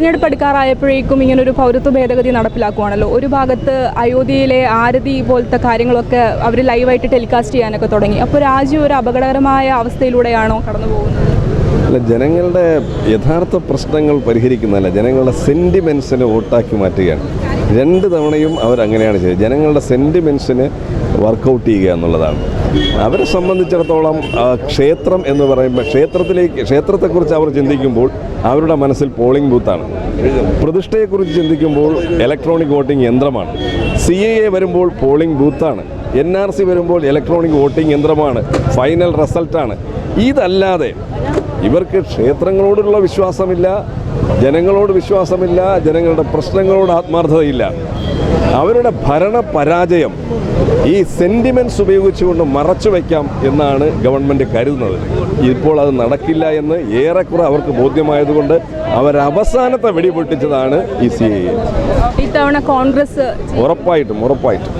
തെരഞ്ഞെടുപ്പ് ഇങ്ങനെ ഒരു പൗരത്വ ഭേദഗതി നടപ്പിലാക്കുവാണല്ലോ. ഒരു ഭാഗത്ത് അയോധ്യയിലെ ആരതി പോലത്തെ കാര്യങ്ങളൊക്കെ അവർ ലൈവായിട്ട് ടെലികാസ്റ്റ് ചെയ്യാനൊക്കെ തുടങ്ങി. അപ്പോൾ രാജ്യം ഒരു അപകടകരമായ അവസ്ഥയിലൂടെയാണോ കടന്നു പോകുന്നത് അല്ല ജനങ്ങളുടെ യഥാർത്ഥ പ്രശ്നങ്ങൾ പരിഹരിക്കുന്നതല്ല ജനങ്ങളുടെ സെന്റിമെൻസിനെ വോട്ടാക്കി മാറ്റുകയാണ്. രണ്ട് തവണയും അവരങ്ങനെയാണ് ചെയ്തത്. ജനങ്ങളുടെ സെന്റിമെൻസിന് വർക്കൗട്ട് ചെയ്യുക എന്നുള്ളതാണ്. അവരെ സംബന്ധിച്ചിടത്തോളം ക്ഷേത്രം എന്ന് പറയുമ്പോൾ ക്ഷേത്രത്തിലേക്ക് ക്ഷേത്രത്തെക്കുറിച്ച് അവർ ചിന്തിക്കുമ്പോൾ അവരുടെ മനസ്സിൽ പോളിംഗ് ബൂത്താണ് പ്രതിഷ്ഠയെക്കുറിച്ച് ചിന്തിക്കുമ്പോൾ ഇലക്ട്രോണിക് വോട്ടിംഗ് യന്ത്രമാണ്. സി എ എ വരുമ്പോൾ പോളിംഗ് ബൂത്താണ് എൻ ആർ സി വരുമ്പോൾ ഇലക്ട്രോണിക് വോട്ടിംഗ് യന്ത്രമാണ്. ഫൈനൽ റിസൾട്ടാണ് ഇതല്ലാതെ ഇവർക്ക് ക്ഷേത്രങ്ങളോടുള്ള വിശ്വാസമില്ല ജനങ്ങളോട് വിശ്വാസമില്ല ജനങ്ങളുടെ പ്രശ്നങ്ങളോട് ആത്മാർത്ഥതയില്ല. അവരുടെ ഭരണ പരാജയം ഈ സെന്റിമെന്റ്സ് ഉപയോഗിച്ചുകൊണ്ട് മറച്ചു വയ്ക്കാം എന്നാണ് ഗവൺമെന്റ് കരുതുന്നത്. ഇപ്പോൾ അത് നടക്കില്ല എന്ന് ഏറെക്കുറെ അവർക്ക് ബോധ്യമായതുകൊണ്ട് അവരവസാനത്തെ വെടിപൊട്ടിച്ചതാണ് ഈ സി എ ഇത്തവണ കോൺഗ്രസ് ഉറപ്പായിട്ടും ഉറപ്പായിട്ടും.